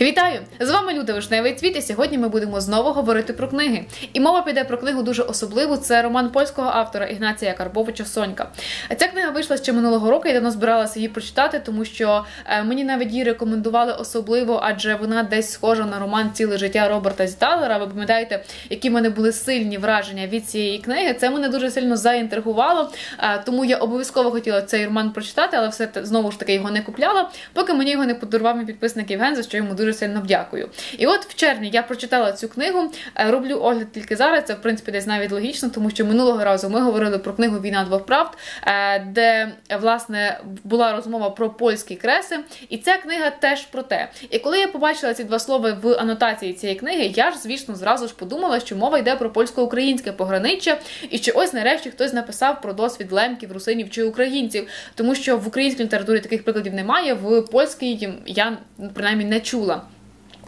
Вітаю! З вами Люда Вишневий Цвіт, і сьогодні ми будемо знову говорити про книги. І мова піде про книгу дуже особливу. Це роман польського автора Ігнація Карбовича Сонька. Ця книга вийшла ще минулого року. Я давно збиралася її прочитати, тому що е, мені навіть її рекомендували особливо, адже вона десь схожа на роман Ціле життя Роберта Зіталера. Ви пам'ятаєте, які в мене були сильні враження від цієї книги. Це мене дуже сильно заінтригувало, е, тому я обов'язково хотіла цей роман прочитати, але все знову ж таки його не купляла, поки мені його не подарував мій підписник Євген, за що йому дуже сильно вдякую. І от в червні я прочитала цю книгу. е, Роблю огляд тільки зараз. Це в принципі десь навіть логічно, тому що минулого разу ми говорили про книгу Війна двох правд, е, де власне була розмова про польські креси. І ця книга теж про те. І коли я побачила ці два слова в анотації цієї книги, я ж звісно зразу ж подумала, що мова йде про польсько-українське пограниччя, і що ось нарешті хтось написав про досвід лемків, русинів чи українців, тому що в українській літературі таких прикладів немає. В польській я принаймні не чула.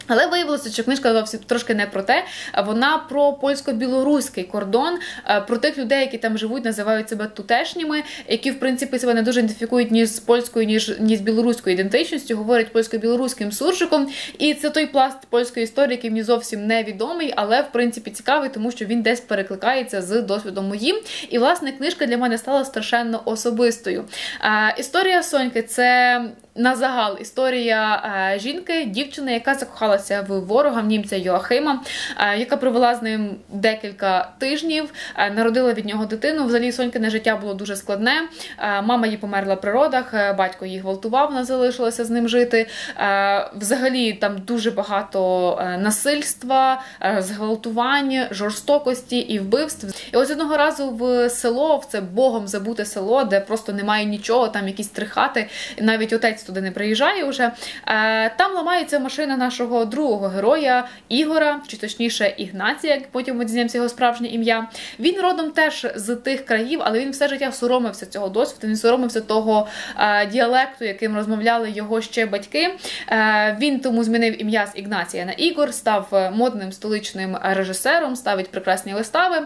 Але виявилося, що книжка зовсім трошки не про те. Вона про польсько-білоруський кордон, е, про тих людей, які там живуть, називають себе тутешніми, які в принципі себе не дуже ідентифікують ні з польською, ніж ні з білоруською ідентичністю, говорять польсько-білоруським суржиком. І це той пласт польської історії, який мені зовсім невідомий, але в принципі цікавий, тому що він десь перекликається з досвідом моїм. І власне книжка для мене стала страшенно особистою. Е, Історія Соньки це на загал історія е, жінки, дівчини, яка закохалася в ворога в німця Йоахима, е, яка провела з ним декілька тижнів, е, народила від нього дитину. Взагалі Сонькине життя було дуже складне. Е, мама її померла при родах, батько її гвалтував, вона залишилася з ним жити. Взагалі там дуже багато насильства, зґвалтувань, жорстокості і вбивств. І ось одного разу в село, в це богом забуте село, де просто немає нічого, там якісь три хати, навіть отець туди не приїжджає вже. Там ламається машина нашого другого героя Ігора, чи точніше Ігнація, як потім ми дізнаємося його справжнє ім'я. Він родом теж з тих країв, але він все життя соромився цього досвіду. Він соромився того е, діалекту, яким розмовляли його ще батьки. Е, Він тому змінив ім'я з Ігнація на Ігор, став модним столичним режисером, ставить прекрасні вистави.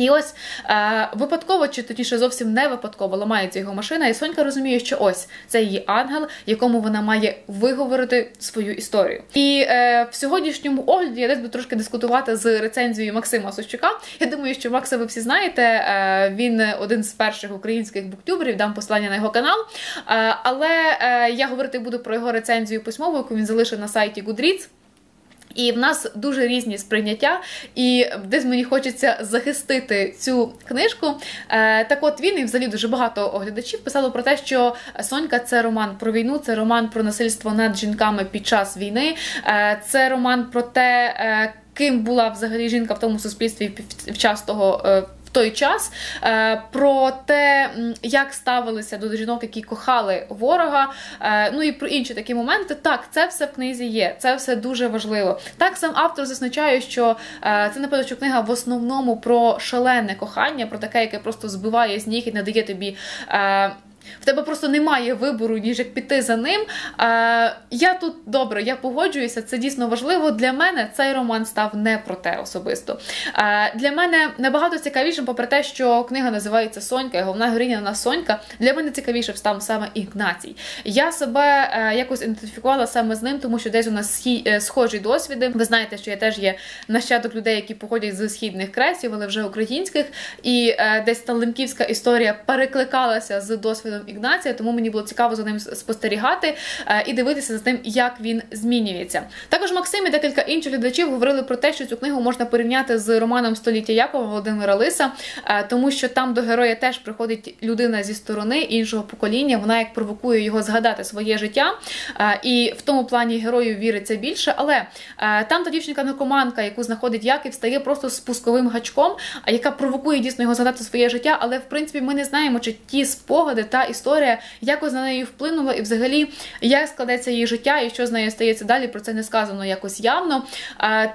І ось е, випадково, чи точніше зовсім не випадково ламається його машина, і Сонька розуміє, що ось це її ангел, якому вона має виговорити свою історію. І е, в сьогоднішньому огляді я десь буду трошки дискутувати з рецензією Максима Сущука. Я думаю, що Макса ви всі знаєте. Е, він один з перших українських буктюберів, дам посилання на його канал. Е, але е, я говорити буду про його рецензію письмову, яку він залишив на сайті Goodreads. І в нас дуже різні сприйняття, і десь мені хочеться захистити цю книжку. Е, так от він і взагалі дуже багато оглядачів писало про те, що Сонька це роман про війну, це роман про насильство над жінками під час війни, е, це роман про те, е, ким була взагалі жінка в тому суспільстві в час того. Той час е, про те, як ставилися до жінок, які кохали ворога, е, ну і про інші такі моменти. Так, це все в книзі є, це все дуже важливо. Так сам автор зазначає, що е, це напевно, що книга в основному про шалене кохання, про таке, яке просто збиває з ніг і не дає тобі. В тебе просто немає вибору, ніж як піти за ним. Е, Я тут добре, я погоджуюся, це дійсно важливо. Для мене цей роман став не про те особисто. Е, Для мене набагато цікавішим, попри те, що книга називається Сонька, і головна героїня вона Сонька. Для мене цікавіше став саме Ігнацій. Я себе е, якось ідентифікувала саме з ним, тому що десь у нас е, схожі досвіди. Ви знаєте, що я теж є нащадок людей, які походять з східних кресів, але вже українських. І е, десь та лемківська історія перекликалася з досвідом Ігнація, тому мені було цікаво за ним спостерігати е, і дивитися за тим, як він змінюється. Також Максим і декілька інших глядачів говорили про те, що цю книгу можна порівняти з романом Століття Якова Володимира Лиса, е, тому що там до героя теж приходить людина зі сторони іншого покоління. Вона як провокує його згадати своє життя, е, і в тому плані герою віриться більше. Але там та дівчинка-наркоманка, яку знаходить Яків, стає просто спусковим гачком, яка провокує дійсно його згадати своє життя. Але в принципі ми не знаємо, чи ті спогади та історія якось на неї вплинула, і взагалі як складеться її життя і що з нею стається далі. Про це не сказано якось явно.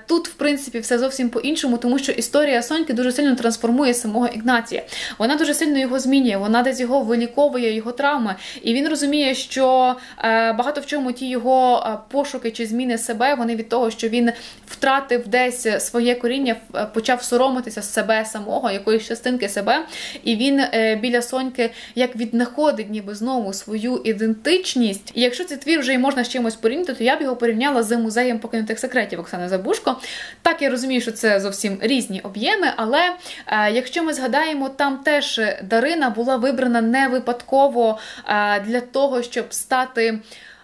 Тут, в принципі, все зовсім по-іншому, тому що історія Соньки дуже сильно трансформує самого Ігнація. Вона дуже сильно його змінює, вона десь його виліковує, його травми. І він розуміє, що е, багато в чому ті його е, пошуки чи зміни себе, вони від того, що він втратив десь своє коріння, е, почав соромитися з себе самого, якоїсь частинки себе. І він біля Соньки як віднаходить знаходить ніби знову свою ідентичність. І якщо цей твір вже й можна з чимось порівняти, то я б його порівняла з музеєм покинутих секретів Оксани Забушко. Так я розумію, що це зовсім різні об'єми, але е, якщо ми згадаємо, там теж Дарина була вибрана не випадково е, для того, щоб стати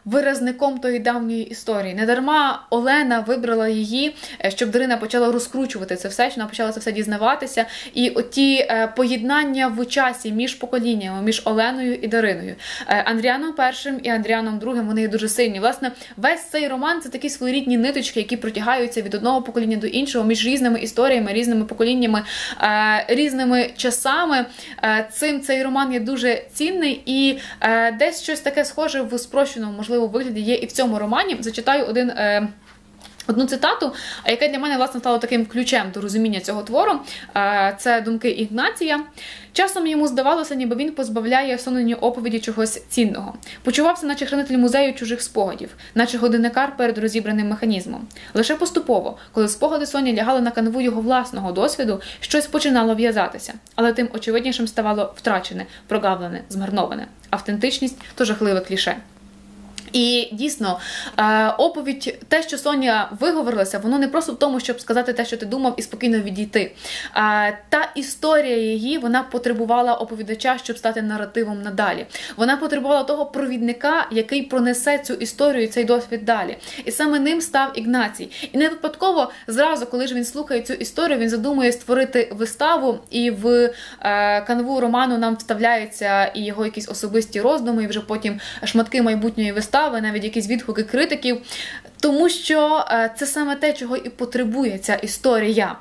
виразником тої давньої історії. Недарма Олена вибрала її, е, щоб Дарина почала розкручувати це все, що вона почала це все дізнаватися. І оті е, поєднання в часі між поколіннями, між Оленою і Дариною. Е, Андріаном першим і Андріаном другим вони є дуже сильні. Власне, весь цей роман це такі своєрідні ниточки, які протягаються від одного покоління до іншого, між різними історіями, різними поколіннями, різними часами. Цим цей роман є дуже цінний і десь щось таке схоже в спрощеному можливо можливо вигляді є і в цьому романі. Зачитаю один. Е, Одну цитату, яка для мене власне стала таким ключем до розуміння цього твору. Е, це думки Ігнація. Часом йому здавалося, ніби він позбавляє сонені оповіді чогось цінного. Почувався, наче хранитель музею чужих спогадів, наче годинникар перед розібраним механізмом. Лише поступово, коли спогади Соні лягали на канву його власного досвіду, щось починало в'язатися, але тим очевиднішим ставало втрачене, прогавлене, змарноване. Автентичність то жахливе кліше. І дійсно, е, оповідь, те, що Соня виговорилася, воно не просто в тому, щоб сказати те, що ти думав, і спокійно відійти. Е, та історія її вона потребувала оповідача, щоб стати наративом надалі. Вона потребувала того провідника, який пронесе цю історію, цей досвід далі. І саме ним став Ігнацій. І не випадково зразу, коли ж він слухає цю історію, він задумує створити виставу, і в е, канву роману нам вставляються і його якісь особисті роздуми, і вже потім шматки майбутньої вистави вистави, навіть якісь відгуки критиків, тому що е, це саме те, чого і потребує ця історія.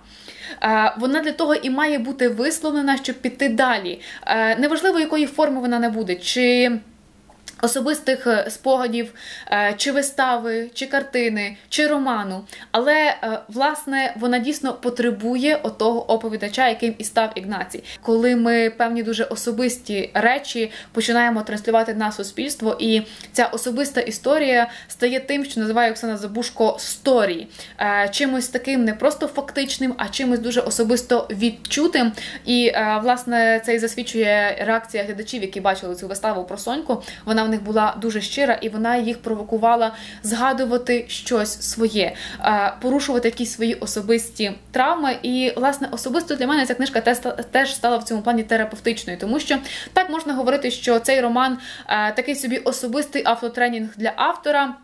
Е, вона для того і має бути висловлена, щоб піти далі. Е, неважливо, якої форми вона не буде. чи Особистих е, спогадів, е, чи вистави, чи картини, чи роману. Але, е, власне, вона дійсно потребує отого оповідача, яким і став Ігнацій. Коли ми певні дуже особисті речі починаємо транслювати на суспільство, і ця особиста історія стає тим, що називає Оксана Забушко сторі, чимось таким не просто фактичним, а чимось дуже особисто відчутим. І, власне, це і засвідчує реакція глядачів, які бачили цю виставу про Соньку. Вона них була дуже щира, і вона їх провокувала згадувати щось своє, е, порушувати якісь свої особисті травми. І, власне, особисто для мене ця книжка теж стала в цьому плані терапевтичною, тому що так можна говорити, що цей роман е, такий собі особистий автотренінг для автора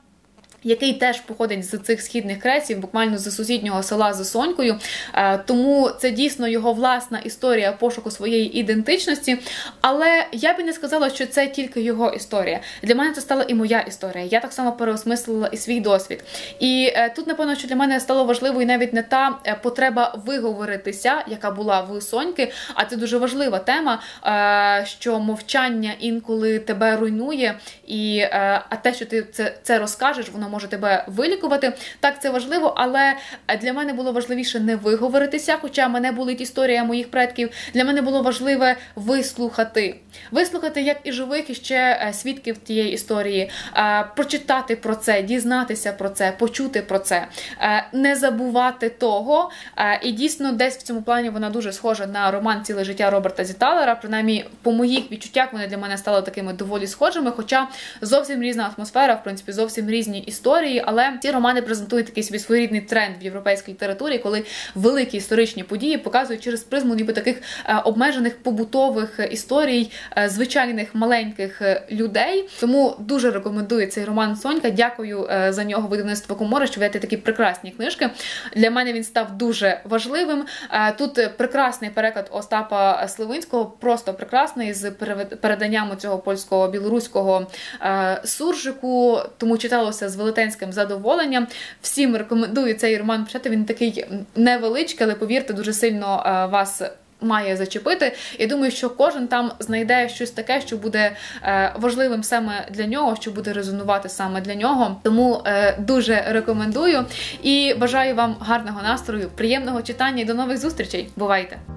який теж походить з цих східних кресів, буквально з сусіднього села з Сонькою. Е, тому це дійсно його власна історія пошуку своєї ідентичності. Але я би не сказала, що це тільки його історія. Для мене це стала і моя історія. Я так само переосмислила і свій досвід. І е, тут, напевно, що для мене стало важливою навіть не та е, потреба виговоритися, яка була в Соньки, а це дуже важлива тема, що мовчання інколи тебе руйнує, і а те, що ти це, розкажеш, воно може тебе вилікувати. Так, це важливо, але для мене було важливіше не виговоритися, хоча мене болить історія моїх предків. Для мене було важливе вислухати. Вислухати як і живих, і ще е, свідків тієї історії, е, прочитати про це, дізнатися про це, почути про це, е, не забувати того. І дійсно, десь в цьому плані вона дуже схожа на роман Ціле життя Роберта Зіталера. Принаймні, по моїх відчуттях вони для мене стали такими доволі схожими, хоча зовсім різна атмосфера, в принципі, зовсім різні історії історії, але ці романи презентують такий собі своєрідний тренд в європейській літературі, коли великі історичні події показують через призму ніби таких е, обмежених побутових історій, е, звичайних маленьких е, людей. Тому дуже рекомендую цей роман Сонька. Дякую за нього видавництво Комора, що видати такі прекрасні книжки. Для мене він став дуже важливим. Тут прекрасний переклад Остапа Сливинського, просто прекрасний з переданням цього польського білоруського суржику, тому читалося з великим велетенським задоволенням. Всім рекомендую цей роман почати. Він такий невеличкий, але повірте, дуже сильно е, вас. Має зачепити, і думаю, що кожен там знайде щось таке, що буде е, важливим саме для нього, що буде резонувати саме для нього. Тому е, дуже рекомендую і бажаю вам гарного настрою, приємного читання і до нових зустрічей. Бувайте!